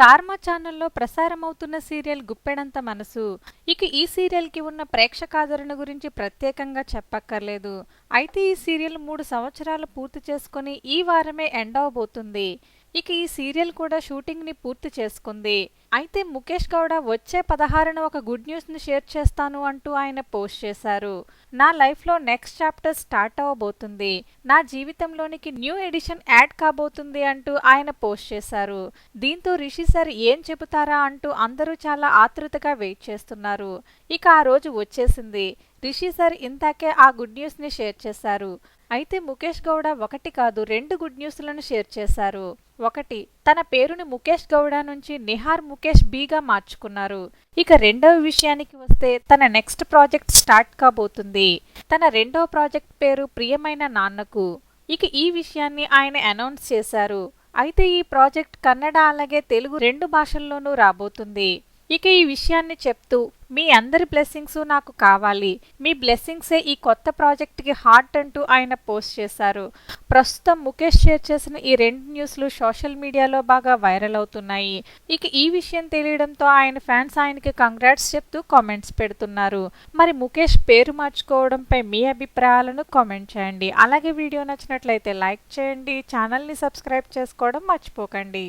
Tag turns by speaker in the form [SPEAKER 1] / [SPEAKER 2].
[SPEAKER 1] Star మా ఛానల్లో ప్రసారమవుతున్న serial Guppedantha మనసు. ఇక ఈ సీరియల్కి ఉన్న ప్రేక్షకాదరణ గురించి ప్రత్యేకంగా చెప్పక్కర్లేదు. అయితే ఈ సీరియల్ మూడు సంవత్సరాలు పూర్తి చేసుకుని ఈ వారమే ఎండ్ అవబోతుంది. ఇక ఈ సీరియల్ కూడా షూటింగ్ని పూర్తి చేసుకుంది. అయితే ముఖేష్ గౌడ వచ్చే పదహారున ఒక గుడ్ న్యూస్ని షేర్ చేస్తాను అంటూ ఆయన పోస్ట్ చేశారు. నా లైఫ్లో నెక్స్ట్ చాప్టర్ స్టార్ట్ అవ్వబోతుంది. నా జీవితంలోనికి న్యూ ఎడిషన్ యాడ్ కాబోతుంది అంటూ ఆయన పోస్ట్ చేశారు. దీంతో రిషి సార్ ఏం చెబుతారా అంటూ అందరూ చాలా ఆతృతగా వెయిట్ చేస్తున్నారు. ఇక ఆ రోజు వచ్చేసింది. రిషి సార్ ఇంతాకే ఆ గుడ్ న్యూస్ని షేర్ చేశారు. అయితే ముఖేష్ గౌడ ఒకటి కాదు రెండు గుడ్ న్యూస్లను షేర్ చేశారు. ఒకటి తన పేరుని ముఖేష్ గౌడ నుంచి నిహార్ ముఖేష్ బీగా మార్చుకున్నారు. ఇక రెండవ విషయానికి వస్తే తన నెక్స్ట్ ప్రాజెక్ట్ స్టార్ట్ కాబోతుంది. తన రెండవ ప్రాజెక్ట్ పేరు ప్రియమైన నాన్నకు. ఇక ఈ విషయాన్ని ఆయన అనౌన్స్ చేశారు. అయితే ఈ ప్రాజెక్ట్ కన్నడ అలాగే తెలుగు రెండు భాషల్లోనూ రాబోతుంది. ఇక ఈ విషయాన్ని చెప్తూ మీ అందరి బ్లెస్సింగ్స్ నాకు కావాలి. మీ బ్లెస్సింగ్సే ఈ కొత్త ప్రాజెక్ట్కి హార్ట్ అంటూ ఆయన పోస్ట్ చేశారు. ప్రస్తుతం ముఖేష్ షేర్ చేసిన ఈ రెండు న్యూస్లు సోషల్ మీడియాలో బాగా వైరల్ అవుతున్నాయి. ఇక ఈ విషయం తెలియడంతో ఆయన ఫ్యాన్స్ ఆయనకి కంగ్రాట్స్ చెప్తూ కామెంట్స్ పెడుతున్నారు. మరి ముఖేష్ పేరు మార్చుకోవడంపై మీ అభిప్రాయాలను కామెంట్ చేయండి. అలాగే వీడియో నచ్చినట్లయితే లైక్ చేయండి. ఛానల్ని సబ్స్క్రైబ్ చేసుకోవడం మర్చిపోకండి.